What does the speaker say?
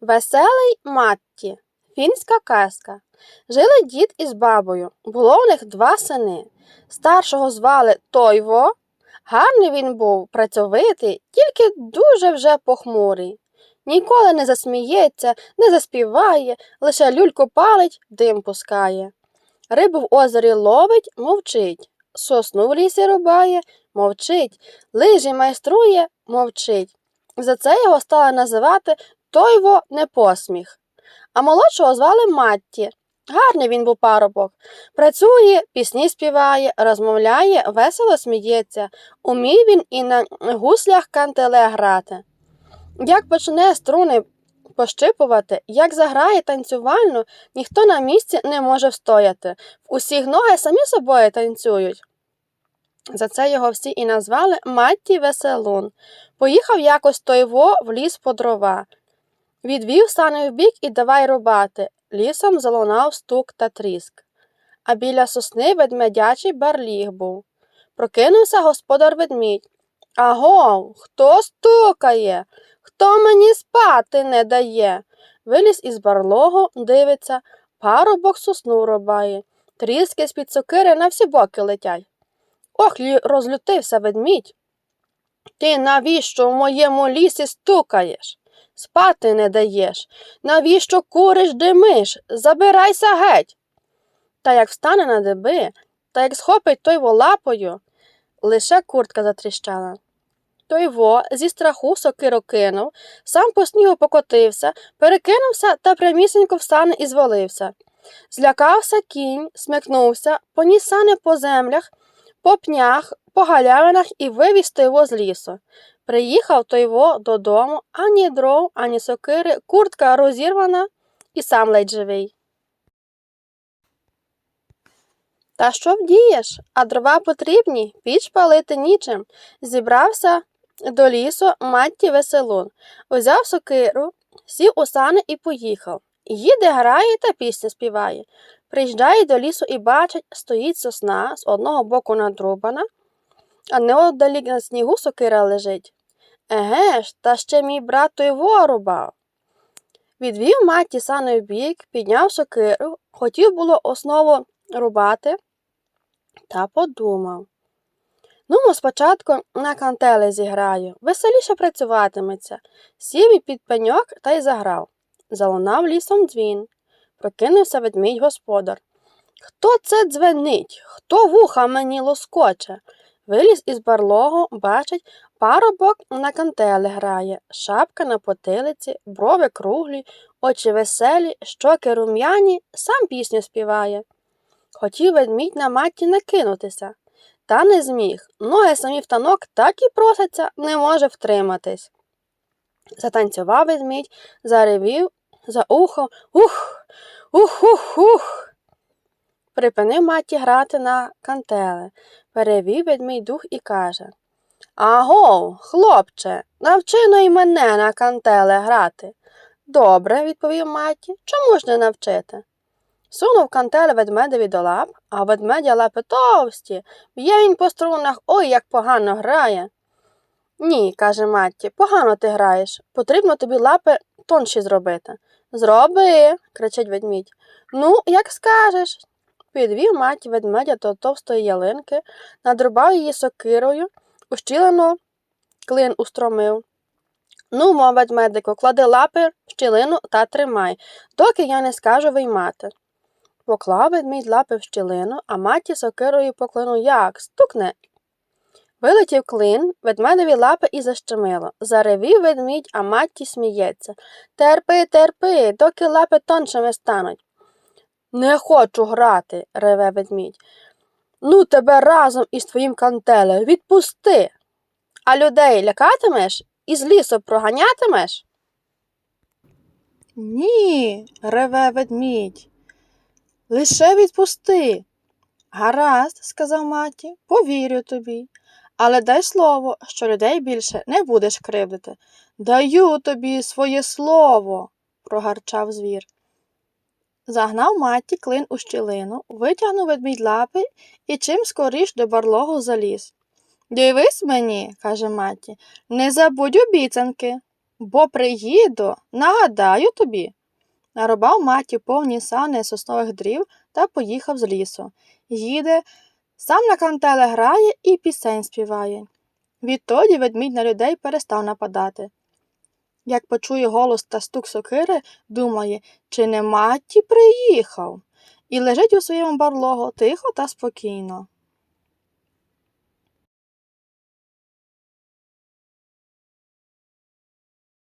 Веселий Матті. Фінська казка. Жили дід із бабою. Було у них два сини. Старшого звали Тойво. Гарний він був, працьовитий, тільки дуже вже похмурий. Ніколи не засміється, не заспіває, лише люльку палить, дим пускає. Рибу в озері ловить, мовчить. Сосну в лісі рубає, мовчить. Лижі майструє, мовчить. За це його стали називати Тойво непосміх. А молодшого звали Матті. Гарний він був парубок. Працює, пісні співає, розмовляє, весело сміється. Умів він і на гуслях кантеле грати. Як почне струни пощипувати, як заграє танцювальну, ніхто на місці не може встояти. Усіх ноги самі собою танцюють. За це його всі і назвали Матті Веселун. Поїхав якось Тойво в ліс по дрова. Відвів сани вбік і давай рубати. Лісом залунав стук та тріск. А біля сосни ведмедячий барліг був. Прокинувся господар ведмідь. Аго, хто стукає? Хто мені спати не дає? Виліз із барлогу, дивиться, парубок сосну рубає. Тріски з-під сокири на всі боки летять. Ох, розлютився ведмідь. Ти навіщо в моєму лісі стукаєш? Спати не даєш. Навіщо куриш димиш? Забирайся геть. Та як встане на деби, та як схопить той лапою, лише куртка затріщала. Той во зі страху сокиру кинув, сам по снігу покотився, перекинувся та прямісінько встане і звалився. Злякався кінь, смикнувся, поніс сани по землях, по пнях, по галявинах і вивіз його з лісу. Приїхав той во додому, ані дров, ані сокири, куртка розірвана і сам ледь живий. Та що вдієш? А дрова потрібні, піч палити нічим. Зібрався до лісу Матті Веселун, узяв сокиру, сів у сани і поїхав. Їде, грає та пісня співає. Приїжджає до лісу і бачить, стоїть сосна з одного боку надрубана, а неодалік на снігу сокира лежить. Еге ж, та ще мій брат той ворубав. Відвів маті сани в бік, підняв сокиру, хотів було основу рубати, та подумав. Ну, спочатку на кантели зіграю, веселіше працюватиметься. Сів і під пеньок та й заграв. Залунав лісом дзвін. Прокинувся ведмідь господар. Хто це дзвенить? Хто вуха мені лоскоче? Виліз із барлогу, бачить, парубок на кантели грає, шапка на потилиці, брови круглі, очі веселі, щоки рум'яні, сам пісню співає. Хотів ведмідь на матті накинутися, та не зміг. Ноги самі в танок так і просяться, не може втриматись. Затанцював ведмідь, заревів, за ухо, ух, ух, ух, ух. Припинив маті грати на кантели, перевів ведмідь дух і каже Аго, хлопче, навчи но й мене на кантели грати. Добре, відповів маті, чому ж не навчити? Сунув кантели ведмедеві до лап, а ведмедя лапи товсті, б'є він по струнах, ой, як погано грає. Ні, каже Матті, погано ти граєш. Потрібно тобі лапи тонші зробити. Зроби, кричить ведмідь. Ну, як скажеш. Підвів мать ведмедя до товстої ялинки, надрубав її сокирою, ущілину клин устромив. Ну, мов ведмедику, клади лапи в щілину та тримай, доки я не скажу виймати. Поклав ведмідь лапи в щілину, а маті сокирою по клину як стукне. Вилетів клин, ведмедеві лапи і защемило. Заревів ведмідь, а матті сміється. Терпи, терпи, доки лапи тоншими стануть. Не хочу грати, реве ведмідь. Ну, тебе разом із твоїм кантелем відпусти. А людей лякатимеш і з лісу проганятимеш? Ні, реве ведмідь. Лише відпусти. Гаразд, сказав маті, повірю тобі. Але дай слово, що людей більше не будеш кривдити. Даю тобі своє слово, прогарчав звір. Загнав Матті клин у щілину, витягнув ведмідь лапи і чим скоріш до барлогу заліз. Дивись мені, каже Матті, не забудь обіцянки. Бо приїду, нагадаю тобі. Нарубав маті повні сани соснових дрів та поїхав з лісу. Їде, сам на кантеле грає і пісень співає. Відтоді ведмідь на людей перестав нападати. Як почує голос та стук сокири, думає, чи не матті приїхав, і лежить у своєму барлогу тихо та спокійно.